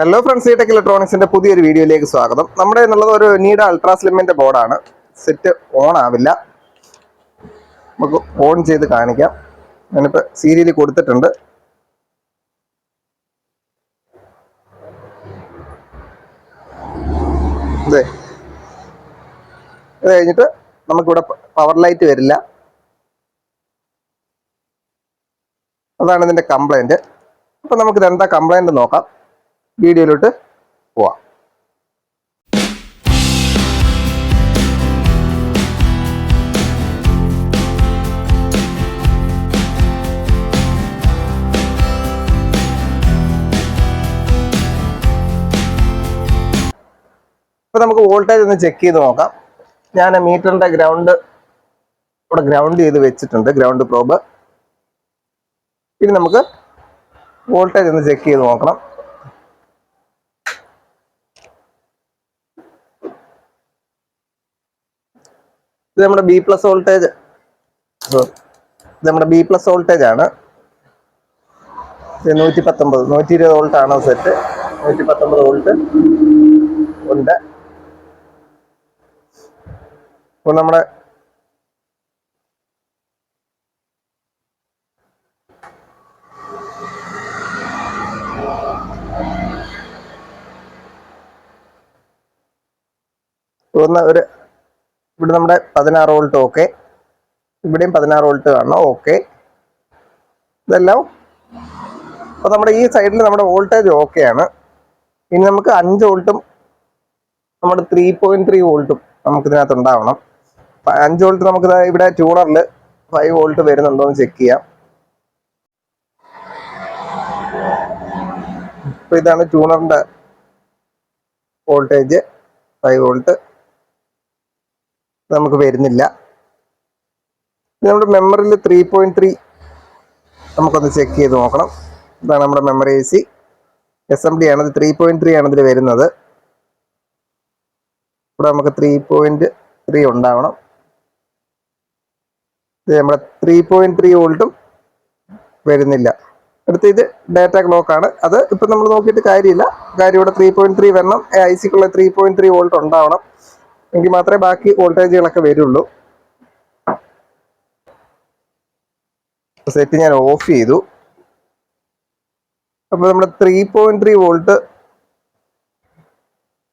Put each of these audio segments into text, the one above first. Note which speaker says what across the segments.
Speaker 1: Hello friends tech ഇലക്ട്രോണിക്സിന്റെ പുതിയൊരു വീഡിയോയിലേക്ക് സ്വാഗതം. നമ്മുടെ എന്നുള്ളത് ഒരു നീഡ അൾട്രാ സ്ലിമിന്റെ ബോർഡാണ് സെറ്റ് ഓൺ ആവില്ല. നമുക്ക് ഓൺ ചെയ്ത് കാണിക്കാം. ഞാനിപ്പോൾ സീരിയൽ കൊടുത്തിട്ടുണ്ട്. അതെ അത് കഴിഞ്ഞിട്ട് നമുക്കിവിടെ പവർ ലൈറ്റ് വരില്ല. അതാണ് ഇതിന്റെ കംപ്ലൈന്റ് അപ്പൊ നമുക്കിത് എന്താ കംപ്ലൈന്റ് നോക്കാം. വീഡിയോയിലോട്ട് പോവാം. ഇപ്പൊ നമുക്ക് വോൾട്ടേജ് ഒന്ന് ചെക്ക് ചെയ്ത് നോക്കാം. ഞാൻ മീറ്ററിന്റെ ഗ്രൗണ്ട് ഇവിടെ ഗ്രൗണ്ട് ചെയ്ത് വെച്ചിട്ടുണ്ട് ഗ്രൗണ്ട് പ്രോബ് ഇനി നമുക്ക് വോൾട്ടേജ് ഒന്ന് ചെക്ക് ചെയ്ത് നോക്കണം. ഇത് നമ്മുടെ ബി പ്ലസ് വോൾട്ടേജ് ഇത് നമ്മുടെ ബി പ്ലസ് വോൾട്ടേജ് ആണ്. നൂറ്റി പത്തൊമ്പത് നൂറ്റി ഇരുപത് വോൾട്ട് ആണ് സെറ്റ് നൂറ്റി പത്തൊമ്പത് വോൾട്ട് ഉണ്ട്. ഇപ്പൊ നമ്മുടെ ഒരു ഇവിടെ നമ്മുടെ പതിനാറ് വോൾട്ട് ഓക്കെ ഇവിടെയും പതിനാറ് വോൾട്ട് കാണണം ഓക്കെ ഇതെല്ലാം അപ്പോൾ നമ്മുടെ ഈ സൈഡിൽ നമ്മുടെ വോൾട്ടേജ് ഓക്കെ ആണ്. ഇനി നമുക്ക് അഞ്ച് വോൾട്ടും നമ്മുടെ ത്രീ പോയിന്റ് ത്രീ വോൾട്ടും നമുക്കിതിനകത്ത് ഉണ്ടാവണം. അഞ്ച് വോൾട്ട് നമുക്ക് ഇവിടെ ട്യൂണറിൽ ഫൈവ് വോൾട്ട് വരുന്നുണ്ടോ എന്ന് ചെക്ക് ചെയ്യാം. ഇപ്പം ഇതാണ് ട്യൂണറിന്റെ വോൾട്ടേജ് ഫൈവ് വോൾട്ട്. നമുക്ക് വരുന്നില്ല. നമ്മുടെ മെമ്മറിയിൽ ത്രീ പോയിന്റ് ത്രീ നമുക്കൊന്ന് ചെക്ക് ചെയ്ത് നോക്കണം. ഇതാണ് നമ്മുടെ memory A C S M D ആണ് ഇത് ത്രീ പോയിന്റ് ത്രീ ആണ് ഇതിൽ വരുന്നത്. ഇവിടെ നമുക്ക് ത്രീ പോയിന്റ് ത്രീ ഉണ്ടാവണം. ഇത് നമ്മുടെ ത്രീ പോയിന്റ് ത്രീ വോൾട്ടും വരുന്നില്ല. അടുത്ത ഇത് ഡാറ്റ ക്ലോക്ക് ആണ്. അത് ഇപ്പം നമ്മൾ നോക്കിയിട്ട് കാര്യമില്ല. കാര്യം ഇവിടെ ത്രീ പോയിന്റ് ത്രീ വരണം. ഐ സിക്കുള്ള ത്രീ പോയിന്റ് ത്രീ വോൾട്ട് ഉണ്ടാവണം. എങ്കിൽ മാത്രമേ ബാക്കി വോൾട്ടേജുകളൊക്കെ വരുള്ളൂ. സെറ്റ് ഞാൻ ഓഫ് ചെയ്തു. അപ്പോൾ നമ്മുടെ ത്രീ പോയിന്റ് ത്രീ വോൾട്ട്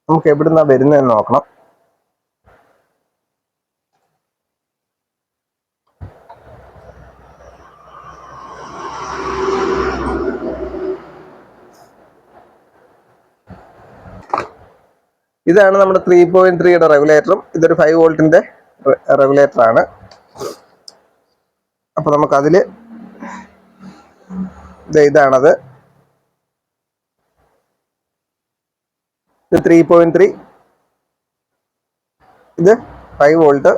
Speaker 1: നമുക്ക് എവിടുന്നാ വരുന്നതെന്ന് നോക്കണം. ഇതാണ് നമ്മുടെ ത്രീ പോയിന്റ് ത്രീയുടെ റെഗുലേറ്ററും ഇതൊരു ഫൈവ് വോൾട്ടിന്റെ റെഗുലേറ്റർ ആണ്. അപ്പൊ നമുക്ക് അതിൽ ഇതാണത്. ഇത് ത്രീ പോയിന്റ് ത്രീ ഇത് ഫൈവ് വോൾട്ട്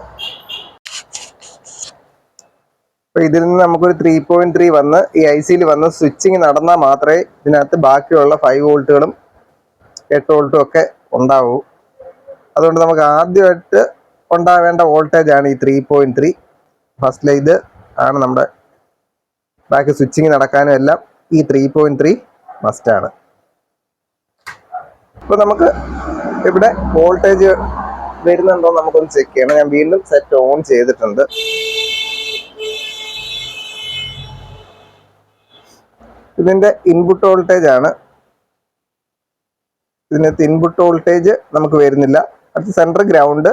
Speaker 1: അപ്പൊ ഇതിൽ നിന്ന് നമുക്കൊരു ത്രീ പോയിന്റ് ത്രീ വന്ന് ഈ ഐ സിയിൽ വന്ന് സ്വിച്ചിങ് നടന്നാൽ മാത്രമേ ഇതിനകത്ത് ബാക്കിയുള്ള ഫൈവ് വോൾട്ടുകളും എട്ട് വോൾട്ടും ഒക്കെ ഉണ്ടാവൂ. അതുകൊണ്ട് നമുക്ക് ആദ്യമായിട്ട് ഉണ്ടാവേണ്ട വോൾട്ടേജ് ആണ് ഈ ത്രീ പോയിന്റ് ത്രീ ഫസ്റ്റ് ഇത് ആണ് നമ്മുടെ ബാക്കി സ്വിച്ചിങ് നടക്കാനും എല്ലാം ഈ ത്രീ പോയിന്റ് ത്രീ മസ്റ്റ് ആണ്. ഇപ്പൊ നമുക്ക് ഇവിടെ വോൾട്ടേജ് വരുന്നുണ്ടോ നമുക്കൊന്ന് ചെക്ക് ചെയ്യണം. ഞാൻ വീണ്ടും സെറ്റ് ഓൺ ചെയ്തിട്ടുണ്ട്. ഇതിന്റെ ഇൻപുട്ട് വോൾട്ടേജ് ആണ്. ഇതിനകത്ത് ഇൻപുട്ട് വോൾട്ടേജ് നമുക്ക് വരുന്നില്ല. അടുത്ത സെൻട്രൽ ഗ്രൗണ്ട്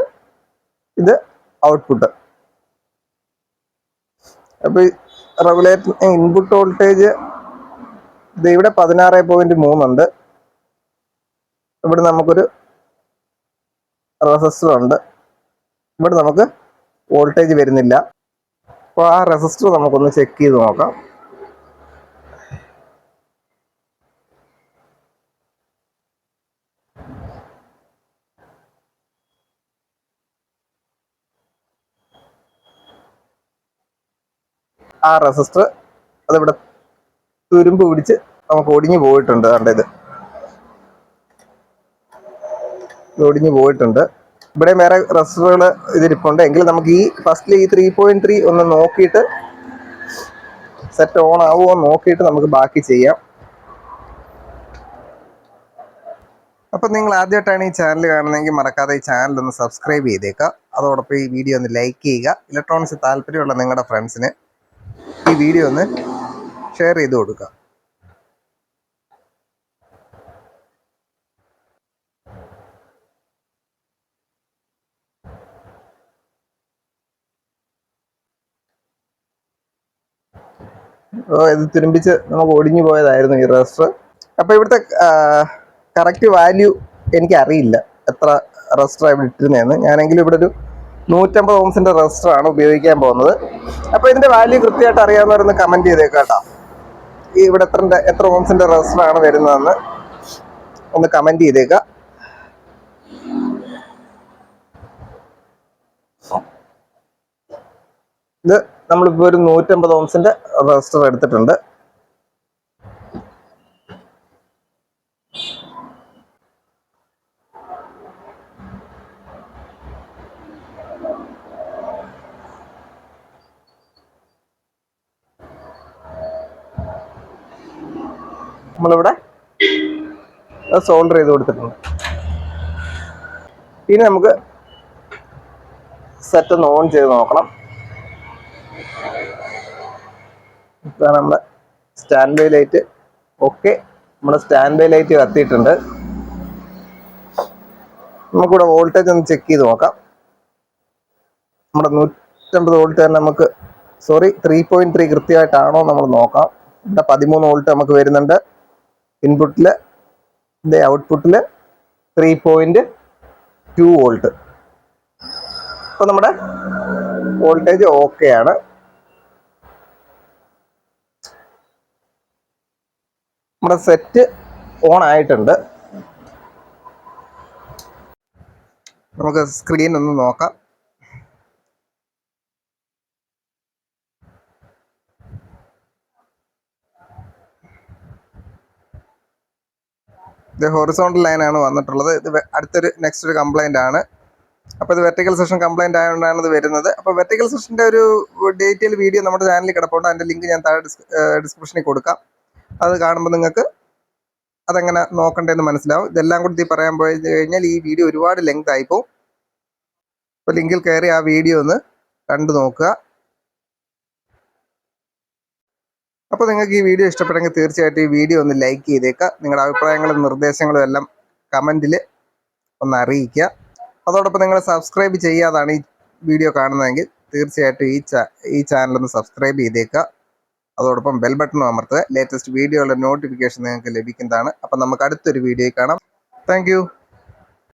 Speaker 1: ഇത് ഔട്ട്പുട്ട് അപ്പോൾ റെഗുലേറ്റർ ഇൻപുട്ട് വോൾട്ടേജ് ഇത് ഇവിടെ പതിനാറ് പോയിന്റ് മൂന്നുണ്ട് ഇവിടെ നമുക്കൊരു റെസിസ്റ്റർ ഉണ്ട്. ഇവിടെ നമുക്ക് വോൾട്ടേജ് വരുന്നില്ല. അപ്പോൾ ആ റെസിസ്റ്റർ നമുക്കൊന്ന് ചെക്ക് ചെയ്ത് നോക്കാം. ആ റെസിസ്റ്റർ അതിവിടെ തുരുമ്പ് പിടിച്ച് നമുക്ക് ഒടിഞ്ഞു പോയിട്ടുണ്ട്. കണ്ട ഇത്? ഇത് ഒടിഞ്ഞു പോയിട്ടുണ്ട്. ഇവിടെ വേറെ റെസിസ്റ്ററുകൾ ഇതിരിപ്പുണ്ട് എങ്കിൽ നമുക്ക് ഈ ഫസ്റ്റിൽ ഈ ത്രീ പോയിന്റ് ത്രീ ഒന്ന് നോക്കിയിട്ട് സെറ്റ് ഓൺ ആവുമോ നോക്കിയിട്ട് നമുക്ക് ബാക്കി ചെയ്യാം. അപ്പം നിങ്ങൾ ആദ്യമായിട്ടാണ് ഈ ചാനൽ കാണുന്നതെങ്കിൽ മറക്കാതെ ഈ ചാനൽ ഒന്ന് സബ്സ്ക്രൈബ് ചെയ്തേക്കുക. അതോടൊപ്പം ഈ വീഡിയോ ഒന്ന് ലൈക്ക് ചെയ്യുക. ഇലക്ട്രോണിക്സ് താല്പര്യമുള്ള നിങ്ങളുടെ ഫ്രണ്ട്സിന് ഈ വീഡിയോ ഒന്ന് ഷെയർ ചെയ്ത് കൊടുക്കുക ഇത് തുരുമ്പിച്ച് നമുക്ക് ഒടിഞ്ഞു പോയതായിരുന്നു ഈ റെസ്റ്റർ. അപ്പൊ ഇവിടുത്തെ കറക്റ്റ് വാല്യൂ എനിക്ക് അറിയില്ല എത്ര റെസ്റ്റർ ഇവിടെ ഇട്ടിരുന്നതെന്ന്. ഞാനെങ്കിലും ഇവിടെ ഒരു നൂറ്റമ്പത് റെസിസ്റ്റർ ആണ് ഉപയോഗിക്കാൻ പോകുന്നത്. അപ്പൊ ഇതിന്റെ വാല്യൂ കൃത്യമായിട്ട് അറിയാവുന്നവരൊന്ന് കമന്റ് ചെയ്തേക്കാട്ടോ ഈ ഇവിടെ എത്ര എത്ര ഓംസിന്റെ റെസിസ്റ്റർ ആണ് വരുന്നതെന്ന് ഒന്ന് കമന്റ് ചെയ്തേക്ക. ഇത് നമ്മളിപ്പോ ഒരു നൂറ്റമ്പത് ഓംസിന്റെ റെസിസ്റ്റർ എടുത്തിട്ടുണ്ട്. നമ്മളിവിടെ സോൾഡർ ചെയ്ത് കൊടുത്തിട്ടുണ്ട്. ഇനി നമുക്ക് സെറ്റ് ഒന്ന് ഓൺ ചെയ്ത് നോക്കണം. ഇതാണ് നമ്മുടെ സ്റ്റാൻഡ് ബൈ ലൈറ്റ് ഓക്കെ നമ്മുടെ സ്റ്റാൻഡ് ബൈ ലൈറ്റ് കത്തിയിട്ടുണ്ട്. നമുക്കിവിടെ വോൾട്ടേജ് ഒന്ന് ചെക്ക് ചെയ്ത് നോക്കാം. നമ്മുടെ നൂറ്റമ്പത് വോൾട്ട് തന്നെ നമുക്ക് സോറി ത്രീ പോയിന്റ് ത്രീ കൃത്യമായിട്ടാണോ നമ്മൾ നോക്കാം. ഇവിടെ പതിമൂന്ന് വോൾട്ട് നമുക്ക് വരുന്നുണ്ട്. ഇൻപുട്ടിൽ ഇതിന്റെ ഔട്ട്പുട്ടിൽ ത്രീ പോയിന്റ് ടു വോൾട്ട് അപ്പോൾ നമ്മുടെ വോൾട്ടേജ് ഓക്കെ ആണ്. നമ്മുടെ സെറ്റ് ഓൺ ആയിട്ടുണ്ട്. നമുക്ക് സ്ക്രീൻ ഒന്ന് നോക്കാം. ഇത് ഹൊറിസോണ്ടൽ ലൈനാണ് വന്നിട്ടുള്ളത്. ഇത് അടുത്തൊരു നെക്സ്റ്റ് ഒരു കംപ്ലൈന്റ് ആണ്. അപ്പോൾ ഇത് വെർട്ടിക്കൽ സെഷൻ കംപ്ലൈന്റ് ആയതുകൊണ്ടാണ് ഇത് വരുന്നത്. അപ്പോൾ വെർട്ടിക്കൽ സെഷന്റെ ഒരു ഡീറ്റെയിൽ വീഡിയോ നമ്മുടെ ചാനലിൽ കിടപ്പുണ്ട്. അതിന്റെ ലിങ്ക് ഞാൻ താഴെ ഡിസ്ക്രിപ്ഷനിൽ കൊടുക്കാം. അത് കാണുമ്പോൾ നിങ്ങൾക്ക് അതെങ്ങനെ നോക്കണ്ടേന്ന് മനസ്സിലാവും. ഇതെല്ലാം കൂടി പറയാൻ പോയി കഴിഞ്ഞാൽ ഈ വീഡിയോ ഒരുപാട് ലെങ്ത് ആയിപ്പോവും അപ്പോൾ ലിങ്കിൽ കയറി ആ വീഡിയോ ഒന്ന് കണ്ടു നോക്കുക. അപ്പോൾ നിങ്ങൾക്ക് ഈ വീഡിയോ ഇഷ്ടപ്പെട്ടെങ്കിൽ തീർച്ചയായിട്ടും ഈ വീഡിയോ ഒന്ന് ലൈക്ക് ചെയ്തേക്കുക നിങ്ങളുടെ അഭിപ്രായങ്ങളും നിർദ്ദേശങ്ങളും എല്ലാം കമന്റിൽ ഒന്ന് അറിയിക്കുക അതോടൊപ്പം നിങ്ങൾ സബ്സ്ക്രൈബ് ചെയ്യാതാണ് ഈ വീഡിയോ കാണുന്നതെങ്കിൽ തീർച്ചയായിട്ടും ഈ ചാ ഈ ചാനലൊന്ന് സബ്സ്ക്രൈബ് ചെയ്തേക്കുക അതോടൊപ്പം ബെൽ ബട്ടണും അമർത്തുക. ലേറ്റസ്റ്റ് വീഡിയോയുടെ നോട്ടിഫിക്കേഷൻ നിങ്ങൾക്ക് ലഭിക്കുന്നതാണ്. അപ്പം നമുക്ക് അടുത്തൊരു വീഡിയോ കാണാം. താങ്ക്